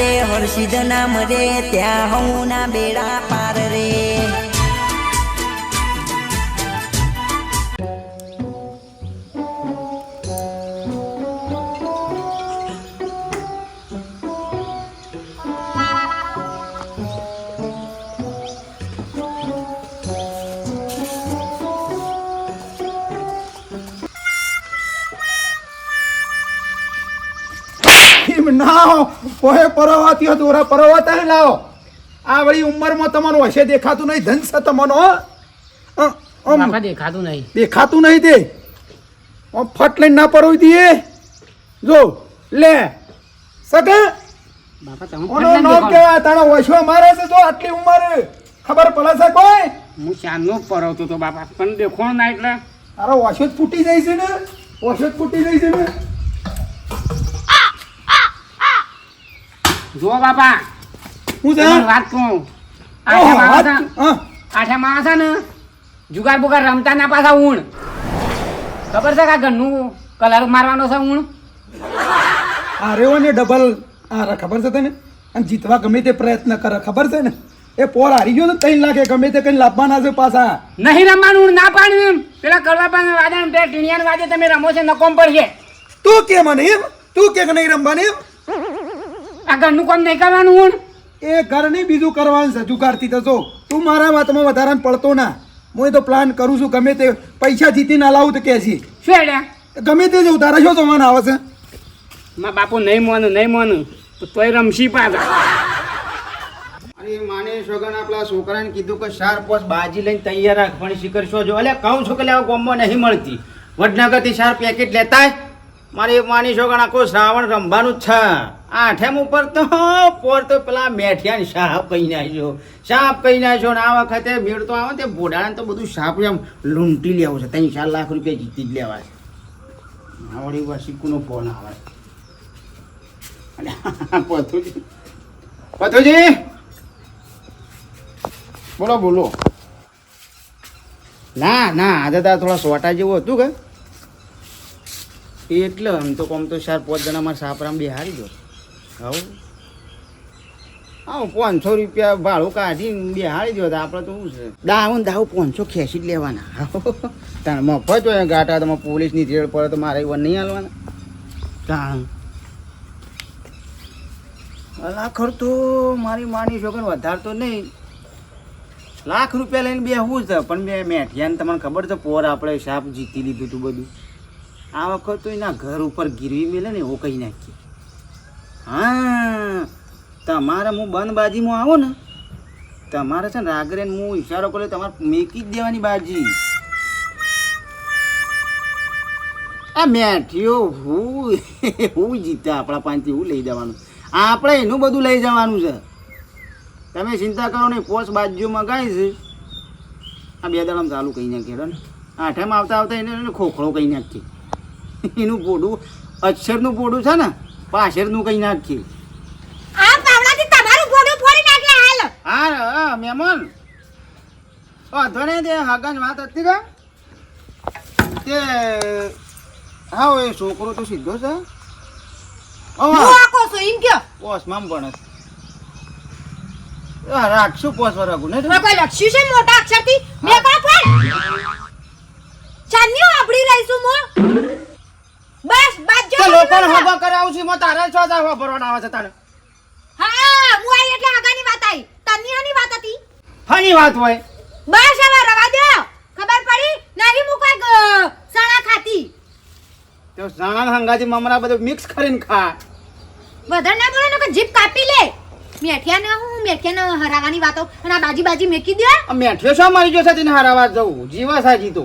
ચાલે હર્ષિદ નામ રે ત્યાં હું ના બેડા પાર રે. ના કોઈ પરવાતી હતું ઓરા પરવાતા લાવો. આ વળી ઉંમરમાં તમારું હશે દેખાતું નહીં ધન છે તમારો દેખાતું નહીં. દેખાતું નહીં તે. ફટ લઈને ના પરવી દઈએ. જો લે. તમે ઓનો કેવા તારો વશો મારે છે જો આટલી ઉંમર? ખબર પડે છે કોઈ? હું ચાંદનો પરવતો તો બાપા? પણ દેખો ના એટલે. તારો ઓછો જ ફૂટી જાય છે ને? ઓછો જ ફૂટી જાય છે ને? જો બાપા હું તમને વાત કહું. આઠે આઠા માણસ વાત- માણસ ને જુગાર બુગાર રમતા ના પાછા ઊણ. ખબર છે કે ઘરનું કલર મારવાનો છે ઊણ? આ રેવો ને ડબલ આ ખબર છે તને? અને જીતવા ગમે તે પ્રયત્ન કરે ખબર છે ને? એ પોર હારી ગયો ને ત્રણ લાખે ગમે તે કઈ લાભવાના છે પાછા. નહીં રમવાનું ના પાડ્યું એમ. પેલા કડવા પાન વાદા બે ટીણિયાન વાદે તમે રમો છે નકોમ પડશે તું કે મને એમ? તું કે કે નહીં રમવાની એમ? આ ઘરનું કામ નહીં કરવાનું હું? એ ઘર નહીં બીજું કરવાનું છે જુગારથી તો તું મારા વાતમાં વધારે પડતો ના. હું એ તો પ્લાન કરું છું ગમે તે પૈસા જીતીને લાવું તો કે છે. શું એટલે ગમે તે જવું તારા શું જવાના આવે છે. મા બાપુ નહીં માનું નહીં માનું. તો તોય રમશી પાછા. અરે માને સોગન આપણા છોકરાને કીધું કે ચાર પોસ બાજી લઈને તૈયાર રાખ. પણ શિખર શો જો? એટલે કહું છું કે લેવા ગોમમાં નહીં મળતી. વડનગરથી ચાર પેકેટ લેતા મારે માની છોકરા આખો શ્રાવણ રમવાનું જ છે. આઠેમ ઉપર તો પોર તો પેલા મેઠિયાને સાપ કહી નાખ્યો. સાપ કહી નાખ્યો ને આ વખતે ભીડ તો આવે તે ભોડાને તો બધું સાપ એમ લૂંટી લેવું છે. ત્રણ ચાર લાખ રૂપિયા જીતી જ લેવા છે. આવડી વસીકુનો ફોન આવે. પથુજી પથુજી! બોલો બોલો. ના ના, આજે તાર થોડા સોટા જેવું હતું કે? એટલે આમ તો કોમ તો ચાર પાંચ જણા મારા સાપરામ બિહારી દો હવ હા પાંચસો રૂપિયા ભાડું કાઢીને બિહારી તો આપણે તો શું છે? દાવન દાવ પાંચસો ખેંચી જ લેવાના. તાણ મફત હોય ગાટા તમે પોલીસની રેડ પડે તો મારે એવા નહીં હાલવાના. તાણ. લાખર તો મારી માની છોકર વધારે તો નહીં. લાખ રૂપિયા લઈને બે હું છે પણ મેં મેઠિયાને તમને ખબર છે પોર આપણે સાપ જીતી લીધું હતું બધું. આ વખત તો એના ઘર ઉપર ગીરવી મેલે ને એવું કહી નાખીએ. હા. તમારે હું બંધ બાજીમાં આવો ને, તમારે છે ને રાગરે હું ઈશારો કર્યો તમારે મેકી જ દેવાની બાજી. આ મેઠીઓ હું હું જીતા આપણા પાંચથી હું લઈ જવાનું. આપણે એનું બધું લઈ જવાનું છે. તમે ચિંતા કરો નહીં, પોસ બાજુ છે. આ બે દાડામાં ચાલુ કહી નાખીએ ને. આઠેમાં આવતા આવતા એને ખોખળો કહી નાખીએ. એનું પોડું, અક્ષરનું પોડું છે ને પાછળનું કઈ નાખીએ. આ પાવડાથી તમારું ગોડું ફોડી નાખે હાલ. હા હા મહેમાન વાંધો નહીં તે હગન વાત હતી કે? તે હા એ છોકરો તો સીધો છે. હું ઓ આખો છું એમ કયો? પોસમાં ભણે રાખશું પોસ વરગુ ને કોઈ લખ્યું છે મોટા અક્ષરથી? બે કા ફોન ચાંદની આપડી રહીશું મો તે લોકોને હગો કરાવું છું એમાં તારે છો તાર ભરવાના આવે છે તારે. હા હું આઈ એટલે આગળની વાત આવી તની આની વાત હતી. ફની વાત હોય. બસ હવે રવા દો. ખબર પડી? નહીં હું કોઈ સણા ખાતી. તો સાણા હંગાથી મમરા બધું મિક્સ કરીને ખા. વધારે ના બોલે ને કે જીભ કાપી લે. મેઠિયા ના હું મેઠિયા ના હરાવાની વાતો. અને આ બાજી બાજી મેકી દે મેઠ્યો શું જો છે? તેને હરાવા જવું. જીવા સાજી તો.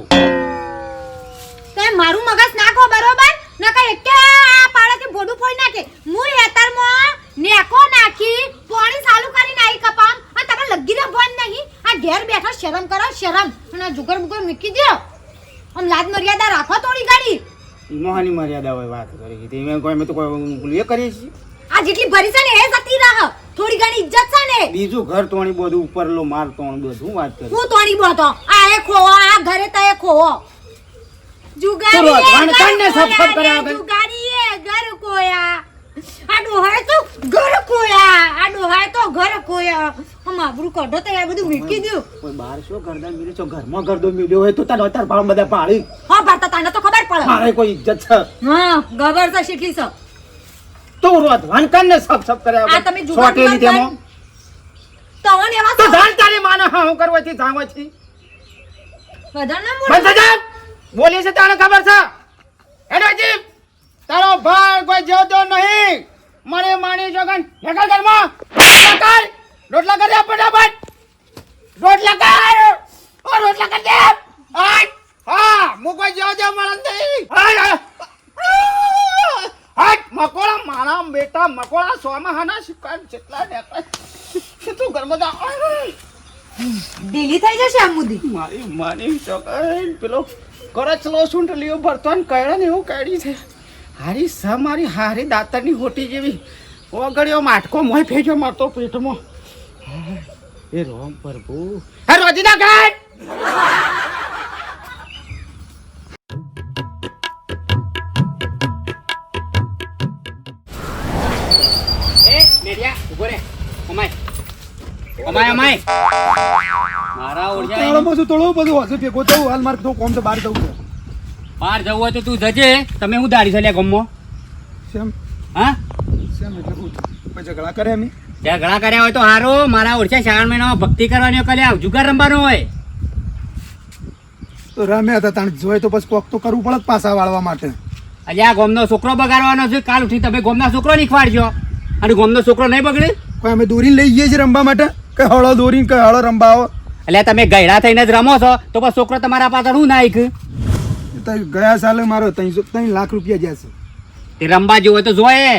તે મારું મગજ નાખો બરોબર? નકર એક આ પાડાથી ભોડું ફોડી નાખે. હું હેતરમાં નેકો નાખી પાણી ચાલુ કરીને આવી કપામ. અને તમે લગી દો ફોન નહીં. આ ઘેર બેઠો શરમ કરો શરમ. અને જુગર મુગર મૂકી દો આમ લાજ મર્યાદા રાખો થોડી ઘડી મોહાની મર્યાદા હોય વાત કરી. છે મેં કોઈ મેં તો કોઈ એ કરીએ છીએ આ જેટલી ભરી છે ને એ જતી રાહ. થોડી ઘણી ઇજ્જત છે ને. બીજું ઘર તોણી બધું ઉપરલો માર તોણ બધું વાત કરી. હું તોડી બોતો? આ એ ખોવો આ ઘરે તો એ ખોવો. જુગારી તો ઘર સફર વગર. જુગારી એ ઘર કોયા આ હોય તો ઘર ખોયા. ઘરે કોઈ આ આમ આબરૂ કાઢો તો આ બધું મીકી દ્યું કોઈ બાર શું ગરદા મિલે છો? ઘરમાં ગરદો મિલ્યો હોય તો તાર તાર ભાવ બધા પાળી હા ભારતા તને તો ખબર પડે. મારે કોઈ ઇજ્જત છે? હા ગબર તો શીખી છો. તો રોત કર ને સબ સબ કરે આ તમે જુગાર સોટેલી તેમાં તો ઓને એવા તો જાણ તારે માને હા હું કરવાથી છી. બધા ના મોડ બધા જા બોલી છે તને ખબર છે? એનો જીપ! તારો ભાઈ કોઈ જોતો નહીં. મને માની જોગન નકલ ઘરમાં નકલ! રોટલા કરી આપ ફટાફટ. રોટલા કર! ઓ, રોટલા કરી દે. આય હા મુ કોઈ જોજો મળન નહીં. હા હટ મકોડા મારા બેટા, મકોડા સોમાં હાના શિકાર જેટલા દેખાય તું ઘરમાં જા ઢીલી થઈ જશે આમ મુદી મારી માની ચોકન પેલો કરચલો સૂંટલીઓ ભરતો ને કયડા ને એવું કાઢી છે. હારી સ મારી હારી દાતરની હોટી જેવી. ઓગળ્યો માટકો મોય ફેજો મારતો પેટમાં. એ રોમ પ્રભુ હે રોજીના ઘાટ! એ મેરિયા ઊભો રે. અમાય અમાય. મારા ઓળખ્યા તાળામાં શું થોડું બધું હશે ભેગો થવું. હાલ મારે તો કોમ તો બહાર જવું છે. બહાર જવું હોય તો તું જજે. તમે હું દાડી છે ગમમાં શેમ હા? શેમ એટલે કોઈ ઝઘડા કરે એમ ત્યાં કર્યા હોય તો હારો. મારા ઓળખ્યા શ્રાવણ મહિનામાં ભક્તિ કરવાની કલ્યા જુગાર રમવાનો હોય. તો રમ્યા હતા તાણ. જોઈ તો પછી કોક તો કરવું પડે પાછા વાળવા માટે. આજે આ ગોમનો છોકરો બગાડવાનો છે. કાલ ઉઠી તમે ગોમના છોકરો નીખવાડજો અને ગોમનો છોકરો નહીં બગડે? કોઈ અમે દોરી લઈ જઈએ છીએ રમવા માટે? કે હળો દોરીને કે હળો રમવા એટલે તમે ગયડા થઈને જ રમો છો તો પછી છોકરો તમારા પાછળ હું નાખ તો ગયા સાલે મારો ત્રણસો ત્રણ લાખ રૂપિયા છે. તે રમવા જેવું હોય તો જોયે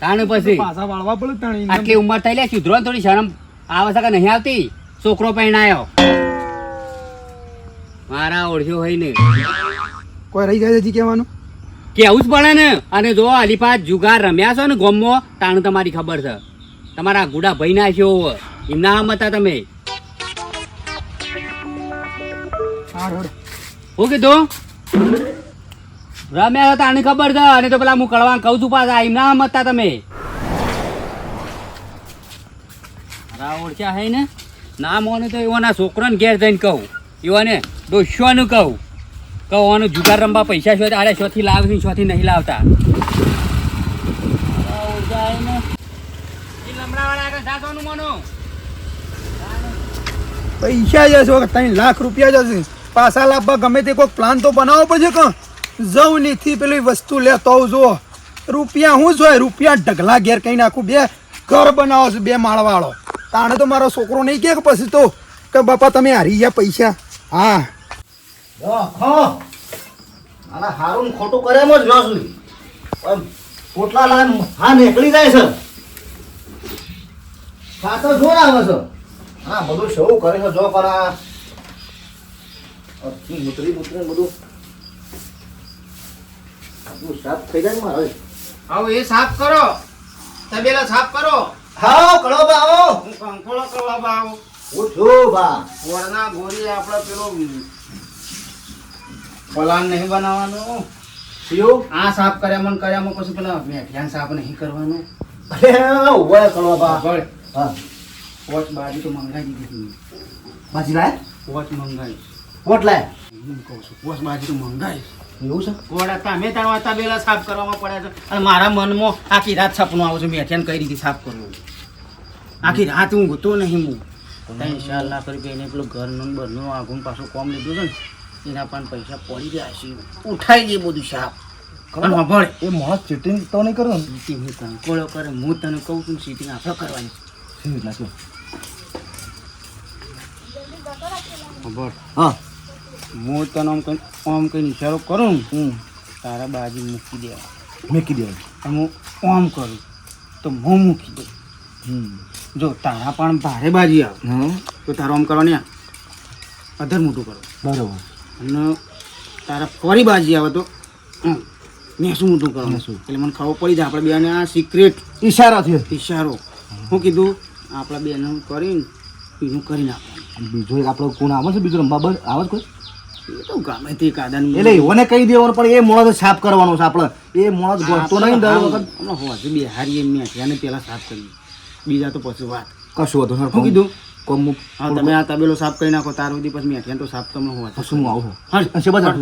તાણ પછી. પાછા વાળવા પડે તાણ આટલી ઉંમર થઈ લે સુધરો થોડી શરમ આવે છે કે નહીં આવતી? છોકરો પહેણાયો. મારા ઓળખ્યો હોય ને. કોઈ રહી જાય હજી કહેવાનું? કેવું જ પડે ને. અને જો અલીફા જુગાર રમ્યા છો ને ગોમો તાણ તમારી ખબર છે. તમારા ગુડા ભાઈ ના છો એમના આમ હતા તમે. હું કીધું? રમ્યા હતા આને ખબર છે? અને તો પેલા હું કળવા કહું છું પાછા. એમના આમ હતા તમે. ઓળખ્યા હે ને? નામ ઓને તો એવાના છોકરાને ઘેર જઈને કહું. એવાને ડોસ્યોનું કહું. કહું આનું જુગાર રમવા પૈસા શોધ. આડે શોથી લાવે છે શોથી નહીં લાવતા મારા ઓળખ્યા હે ને ઈ લમડાવાળા આગળ જાતવાનું મોનું પૈસા જશે ત્રણ લાખ રૂપિયા જશે પાછા લાવવા ગમે તે કોઈ પ્લાન તો બનાવવો પડશે કે જવું નીથી પેલી વસ્તુ લેતો જો રૂપિયા હું જોઈએ રૂપિયા ઢગલા ઘેર કઈ નાખું? બે ઘર બનાવો છે બે માળવાળો. તાણે તો મારો છોકરો નહીં કે પછી તો? કે બાપા તમે હારી ગયા પૈસા? હા. હારું ખોટું કરે એમ જ રસ પણ પોટલા લાઈન હા નીકળી જાય છે. પાછળ જોર આવે છે. હા બધું શું કરે છે જો કરા. મુતરી મૂતરી બધું. બધું સાફ થઈ જાય મારે. આવો એ સાફ કરો. તબેલા સાફ કરો. હા કળો બા આવો. હું કંકોળો કળો આવું. હું છું બા. વરના ગોરી આપણે પેલો પલાન નહીં બનાવવાનો. શિયો? આ સાફ કર્યા મને કર્યામાં પછી પેલા મેઠિયાન સાફ નહીં કરવાનું. અરે ઊભા કળો બા. હા. પોચ બાજુ તો મંગાવી દીધી બાજી લાય. પોચ મંગાવી. પોટ લાય. હું કહું છું બાજુ તો મંગાવી. એવું છે? ગોળા તમે તારા તબેલા સાફ કરવામાં પડ્યા છે. અને મારા મનમાં આખી રાત સપનું આવું છે. મેઠિયાને કઈ રીતે સાફ કરવું? આખી રાત હું ગતો નહીં હું ત્રણ ચાર લાખ રૂપિયા એને પેલું ઘરનું બરનું આગું પાછું કોમ લીધું છે ને એના પણ પૈસા પડી ગયા છે. ઉઠાઈ ગઈ બધું સાફ. એ માણસ ચીટિંગ તો નહીં કરો હું કંકોળો કરે હું તને કહું છું સીટિંગ આપણે કરવાની શી શું હા. હું તને આમ કઈ આમ કઈ ઇશારો કરું હમ. તારા બાજુ મૂકી દેવા. મૂકી દેવા. હું આમ કરું તો હું મૂકી દઉં. હમ. જો તારા પણ ભારે બાજી આવે. હા. તો તારો આમ કરવાની અધર મોટું કરો. બરાબર. અને તારા ફરી બાજી આવે તો મેં મેસું મોટું કરવાનું. એટલે મને ખબર પડી જાય આપણે બેને આ સિક્રેટ ઈશારો થયો. ઈશારો. હું કીધું આપણા બેને કરીને બીજું કરી નાખવાનું બીજો એક આપણો કોણ આવે છે બીજો રમવા બસ આવે કોઈ? એ તો ગમે તે કાદાની એટલે એઓને કહી દેવાનું પણ એ મોણસ સાફ કરવાનો છે આપણે. એ મોણસ ગોઠતો નહીં દર વખત. હમણાં હોવાથી બિહારી એમ મેઠિયાને પહેલાં સાફ કરીએ બીજા તો પછી વાત. કશું હતું શું કીધું? કોમ હું હા તમે આ તબેલો સાફ કરી નાખો તાર સુધી પછી મેઠિયા તો સાફ તમને હોવા શું આવું. હા છે? બધા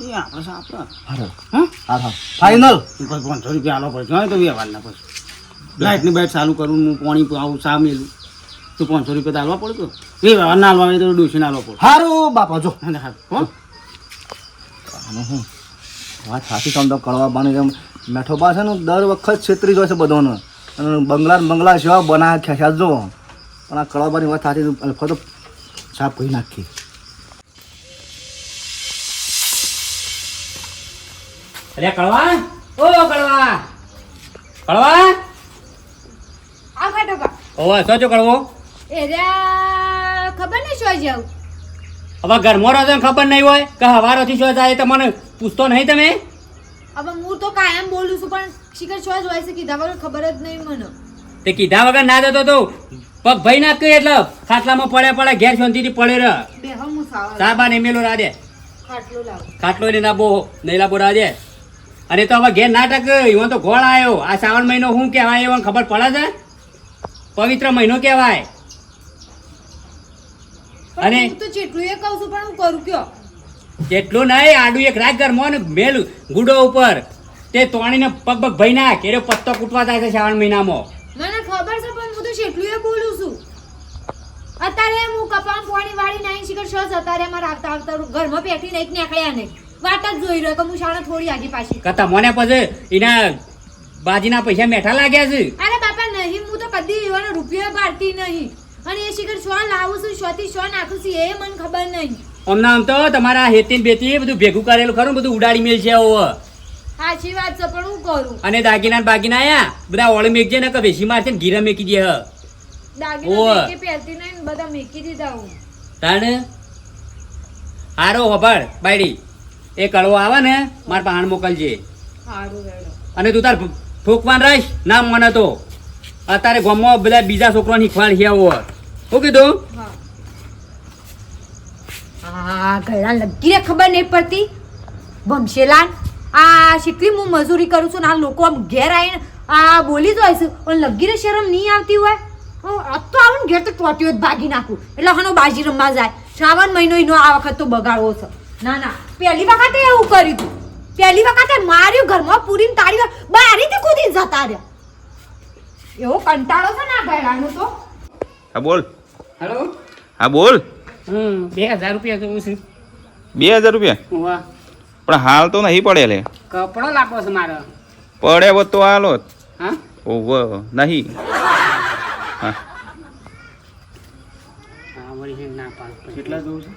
એ આપણે સાફ. હા? હા હા હા ફાઇનલ પછી પાંચસો રૂપિયા આલો પડશે હા તો વ્યવહારના પછી. લાઇટની બાઇટ ચાલુ કરું હું પાણી આવું ચા મેલું તો પાંચસો રૂપિયા તો હાલવા પડતો એ વ્યવહાર ના હાલવા હોય તો ડોસીને હાલવા પડે. સારું બાપા જો. હા વાત સાચી તમને કળવા બાની જેમ મેઠો બા છે ને દર વખત છેતરી જાય છે બધાને. અને બંગલા બંગલા સેવા બનાવ્યા ખેંચ્યા જો પણ આ કળવાબાની વાત સાચી છે. સાફ કરી નાખી અરે કળવા ઓ કળવા કળવા ઓવા કળવો એ ખબર નહીં શું જાવ. હવે ઘરમાં રહો ખબર નહીં હોય કે હવારોથી શું થાય તો મને પૂછતો નહીં તમે? હવે હું તો કાયમ બોલું છું પણ શિખર શું હોય છે કીધા વગર ખબર જ નહીં મને. તે કીધા વગર ના જતો તો પગ ભાઈ ના કહી એટલે ખાટલામાં પડ્યા પડે ઘેર શાંતિથી પડે રહ બે હું સાબા ને મેલો રાજે ખાટલો લાવ. ખાટલો ને ના બો નહીં લાબો રાજે અને તો હવે ઘેર નાટક એવો તો ગોળ આવ્યો આ શ્રાવણ મહિનો શું કહેવાય એવો ખબર પડે છે? પવિત્ર મહિનો કહેવાય. અને- હું તો જેટલું એ કહું છું પણ હું કરું કયો? જેટલું નહીં આડું એક રાખ ઘર ને મેલ ગુડો ઉપર. તે તોણીને પગ પગ ભાઈ નાખ એરો પત્તો કૂટવા થાય છે શ્રાવણ મહિનામાં. મને ખબર છે પણ હું તો જેટલું એ બોલું છું. અત્યારે હું કપામ પોણી વાળી નાઈ શિખર શોસ અત્યારે અમારે આવતા આવતા ઘરમાં બેઠી નહીં નીકળ્યા નહીં વાત જ જોઈ રહ્યો કે હું શાળા થોડી આગી પાછી. કતા મને પછી એના બાજીના પૈસા મેઠા લાગ્યા છે? અરે કદી એવાનો રૂપિયો પાડતી નહીં. અને એ શિખર શો લાવું છું શોથી શો નાખું છું એ મને ખબર નહીં. અમને આમ તો તમારા હેતીન બેતી બધું ભેગું કરેલું ખરું બધું ઉડાડી મેલ છે ઓવ સાચી વાત છે પણ હું કરું? અને દાગીના બાગીના આયા? બધા ઓળ મેકજે ને કે વેસી મારશે ને ગીરા મેકી દે. હ દાગીના મેકી પહેરતી નહીં બધા મેકી દીધા હું. તાણે? હારો હભાળ બાયડી. એ કળવો આવે ને માર પાણ મોકલજે. અને તું તાર ફૂકવાન રહીશ ના મને તો. અત્યારે ગામમાં બધા બીજા છોકરાને શીખવાડ છે આવો. શું કીધું? આ ગળા લગી રે ખબર નહીં પડતી. ભમશેલાન આ શીખલી હું મજૂરી કરું છું ને આ લોકો આમ ઘેર આવીને આ બોલી જ હોય પણ લગી રે શરમ નહીં આવતી હોય? આ તો આવું ઘેર તો ટોટીઓ જ ભાગી નાખું. એટલે હાનો બાજી રમવા જાય. શ્રાવણ મહિનો એનો આ વખત તો બગાડવો છે. ના ના, પહેલી વખતે એવું કર્યું હતું. પહેલી વખતે માર્યું, ઘરમાં પૂરીને તાળી બારીથી કૂદી જતા રહ્યા. એવો કંટાળો છે ને આ ગળાનો તો. હા બોલ. હેલો? હા બોલ. હમ બે હજાર રૂપિયા જોવું છે. બે હજાર રૂપિયા? વાહ. પણ હાલ તો નહીં પડે લે કપડો લાપો છે મારો. પડે વો તો હાલો હા? ઓવ નહીં. હા. કેટલા જોવું છે?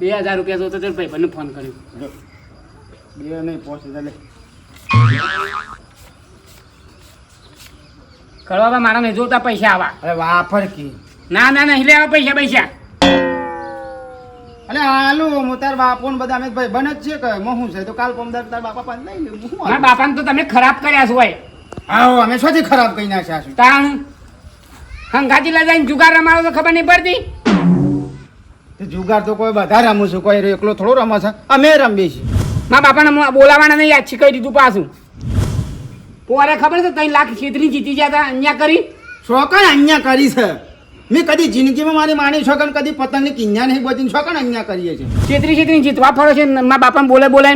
બે હજાર રૂપિયા જોતો તો ભાઈ ફોન કર્યો. બે નહીં પોચ હજાર લે. કળવા મારા નહીં જોતા પૈસા આવા. અરે વાપર કી. ના ના નહીં લેવા પૈસા પૈસા. અરે હાલો હું તાર બાપો ને બધા અમે ભાઈ બન જ છે કે હું શું છે? તો કાલ પમદાર તાર બાપા પાસે લઈ લે હું મારા બાપાને તો તમે ખરાબ કર્યા છો ભાઈ. આવો અમે શોથી ખરાબ કઈ નાખ્યા છે. તાણ હંગાતી લઈ જઈને જુગાર રમાડો તો ખબર નહીં પડતી. તે જુગાર તો કોઈ બધા રમું છું કોઈ એકલો થોડો રમે છે. અમે રમીએ છીએ. મારા બાપાને બોલાવાના નહીં યાદ કહી દીધું પાછું. પોરે ખબર છે ત્રણ લાખ ખેતરી જીતી ગયા હતા અહીંયા કરી? શોકણ અહીંયા કરી છે. મેં કદી જિંદગીમાં મારી માની શોકણ કદી પતંગની કિન્યા નહીં બધી શોકણ અહીંયા કરીએ છીએ. છેતરી છેતરી જીતવા ફરો છે મા મારા બાપાને બોલે બોલે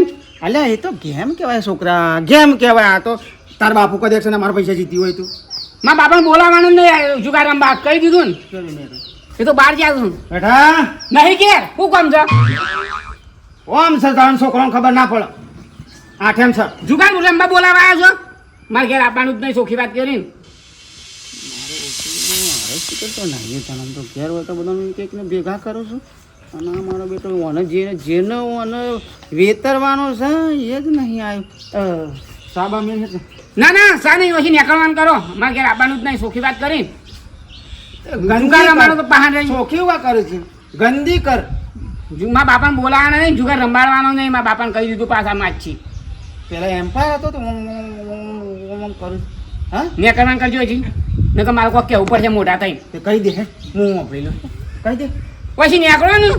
અલ્યા એ તો ગેમ કહેવાય છોકરા ગેમ કહેવાય. આ તો તાર બાપુ કદી છે ને મારા પૈસા જીતી હોય તું. મારા બાપાને બોલાવાનું નહીં જુગાર રમવા કહી દીધું ને. એ તો બહાર જાય છું. બેઠા નહીં કે હું કોમ છે? ઓમ છે તારો છોકરો ખબર ના પડે. આઠેમ છે. જુગાર રમવા બોલાવા આવ્યા છો? મારે ઘેર આપવાનું જ નહીં સોખી વાત કરીને તો નહીં તને તો ઘેર હોય તો બધાને કંઈક ને ભેગા કરો છું. અને મારો બેટો ઓને જેને જેનો ઓને વેતરવાનો છે એ જ નહીં આવ્યો સાબા મેં ના ના સા નહીં પછી નીકળવાનું કરો. મારે ઘેર આપવાનું જ નહીં સોખી વાત કરી. ગંદા રમવાનો તો રહી. ચોખ્ખી વાત કરે છે. ગંદી કર. મારા બાપાને બોલાવાના નહીં જુગાર રંબાડવાનો નહીં મારા બાપાને કહી દીધું પાછા માછી પેલા એમ્પાયર હતો તો ઓમ ઓમ ઓમ ઓમ ઓમ કરું હા નીકળવાનું કરજો હજી. નકર મારે કોઈ કેવું પડશે મોટા થઈ કહી દે હું. વાપરી લઉં. કહી દે. પછી નીકળવાનું?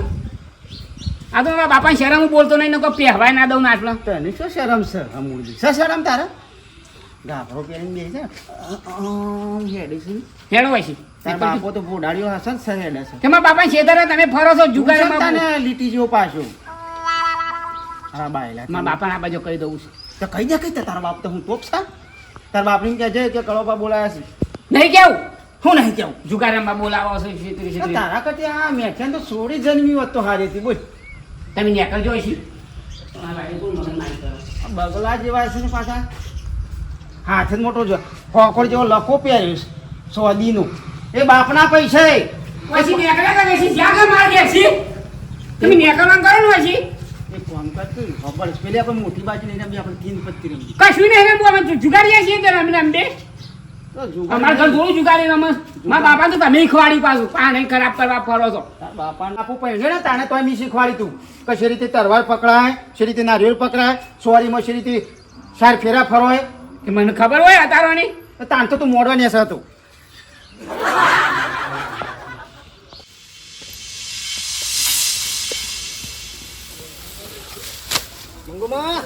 આ તો મારા બાપા શરમ હું બોલતો નહીં નકર પહેવાય ના દઉં આટલો. તને શું શરમ છે? અમૂળ શું શરમ તારે? ગાભરો પહેરીને બે છે હેડે છે. હેડો પછી. તારા બાપો તો બોડાડ્યો હશે ને સર હેડે છે. તમારા બાપા છેતરે તમે ફરો છો જુગારમાં તને લીટી જેવો પાછો. હા બાયલા મારા બાપાને બાજુ કહી દઉં છું. તો કહી દે કઈ તારા બાપ તો હું ટોપ છે. તારા બાપને કહે છે કે કળોપા બોલાયા છે? નહીં કેવું? હું નહીં કેવું? જુગારમાં બોલાવો છે છેતરી છેતરી તારા કરતી આ મેઠિયાને તો સોળી જન્મી હોત તો હારી હતી બોલ. તમે નેકળ જોઈ છે? બગલા જેવા છે ને પાછા. હાથ જ મોટો જો ખોખર જેવો લખો પહેર્યો છે સોદીનો. એ બાપના પૈસા પછી નેકળ્યા કરે છે? જ્યાં માર દે છે? તમે નેકળવાનું કરો ને પછી? કામ કર તું. ખબર છે. પેલી આપણે મોટી બાજુ લઈને આપણે તીન પત્તી રમી કશું નહીં રમવું. અમે જુગાડીએ છીએ તો અમારા ઘર થોડું જુગારી રમે મારા બાપા તો તમે ખવાડી પાછું. પા નહીં ખરાબ કરવા ફરો છો. બાપા આપું પડે ને તાણે તો મી શીખવાડી તું. કે શી રીતે તરવાર પકડાય શી રીતે નારિયેળ પકડાય સોરીમાં શી રીતે સાર ફેરા ફરવાય કે મને ખબર હોય અતારોની તો તાણ તો તું મોડવાની હશે હતું મંગુમા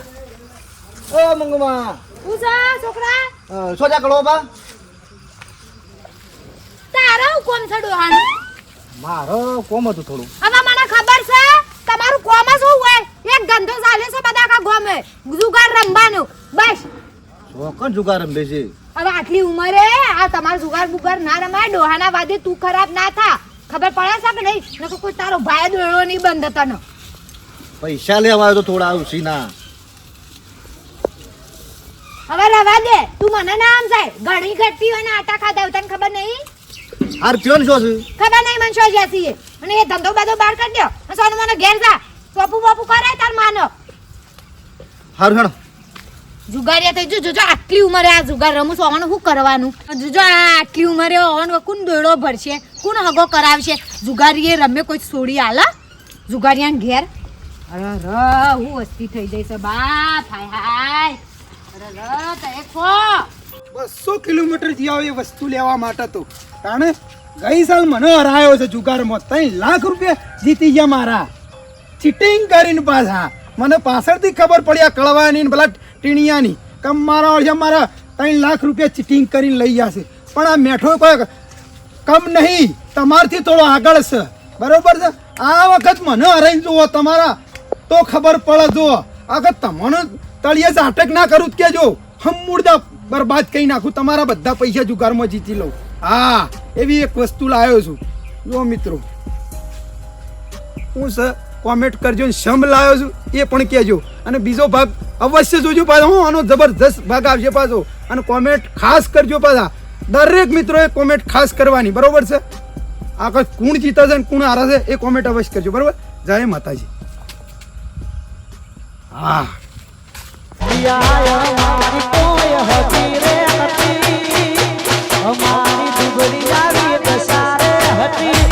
ઓ મંગુમા. ઉસા છોકરા. અ, કળો બા? તારો કોમ છડો હાન મારો કોમ હતું થોડું. હવે મને ખબર છે તમારું કોમ જ હોય? એક ધંધો ચાલે છે બધા કા ગોમે. જુગાર રમવાનું. બસ. ચોકન જુગાર રમે છે? હવે આટલી ઉંમરે આ તમાર જુગાર બુગાર ના રમાય ડોહાના વાદે તું ખરાબ ના થા. ખબર પડે છે કે નહીં? નકો કોઈ તારો ભાઈ દોડો નહીં બંધ તને પૈસા લેવા તો થોડા ઉસી ના. હવે રવા દે. તું મને ના આમ જાય ઘણી ઘટતી હોય ને આટા ખાધા હોય તને ખબર નહીં? હાર પીઓ ને શું ખબર નહીં મને શું એ. અને એ ધંધો બધો બહાર કરી દો અને સોનું મને ઘેર જા. સોપુ બોપુ કરાય તાર માનો. હારું હેણો જુગારિયા થઈ જો જોજો આટલી ઉંમરે આ જુગાર રમું છું. આવવાનું શું કરવાનું? જોજો આ આટલી ઉંમરે આવવાનું કોણ દોડો ભરશે? કોણ હગો કરાવશે? જુગારીએ રમે કોઈ છોડી આલા જુગારિયા ઘેર. અરે ર હું વસ્તી થઈ જઈ છે બાપ હાય હાય. બસો કિલોમીટરથી એ વસ્તુ લેવા માટે તો. તાણે ગઈ સાલ મને હરાયો છે જુગારમાં. ત્રણ લાખ રૂપિયા જીતી ગયા મારા. ચીટિંગ કરીને પાછા. મને પાછળથી ખબર પડી આ કળવાની પેલા ટીણિયાની. કમ મારા ઓળખે મારા ત્રણ લાખ રૂપિયા ચીટિંગ કરીને લઈ જશે પણ આ મેઠો કોઈ કમ નહીં. તમારથી થોડો આગળ છે. બરોબર છે? આ વખત મને હરાઈ જુઓ તમારા. તો ખબર પડે જુઓ. આગળ તમને તળિયે ઝાટક ના કરું કેજો હમ મૂળદા, બરબાદ કરી નાખું. તમારા બધા પૈસા જુગારમાં જીતી લઉં. હા, એવી એક વસ્તુ લાવ્યો છું. જો મિત્રો. હું સર કોમેન્ટ કરજો ને શમ લાવ્યો છું. એ પણ કહેજો. અને બીજો ભાગ અવશ્ય જોજો પાછો. હું આનો જબરદસ્ત ભાગ આવશે પાછો. અને કોમેન્ટ ખાસ કરજો પાછા. દરેક મિત્રોએ કોમેન્ટ ખાસ કરવાની. બરોબર છે? આગળ કોણ જીતા છે ને કોણ હારા છે એ કોમેન્ટ અવશ્ય કરજો. બરોબર? જય માતાજી. હા. હતી અમારી દુબળી આવી સારે હતી.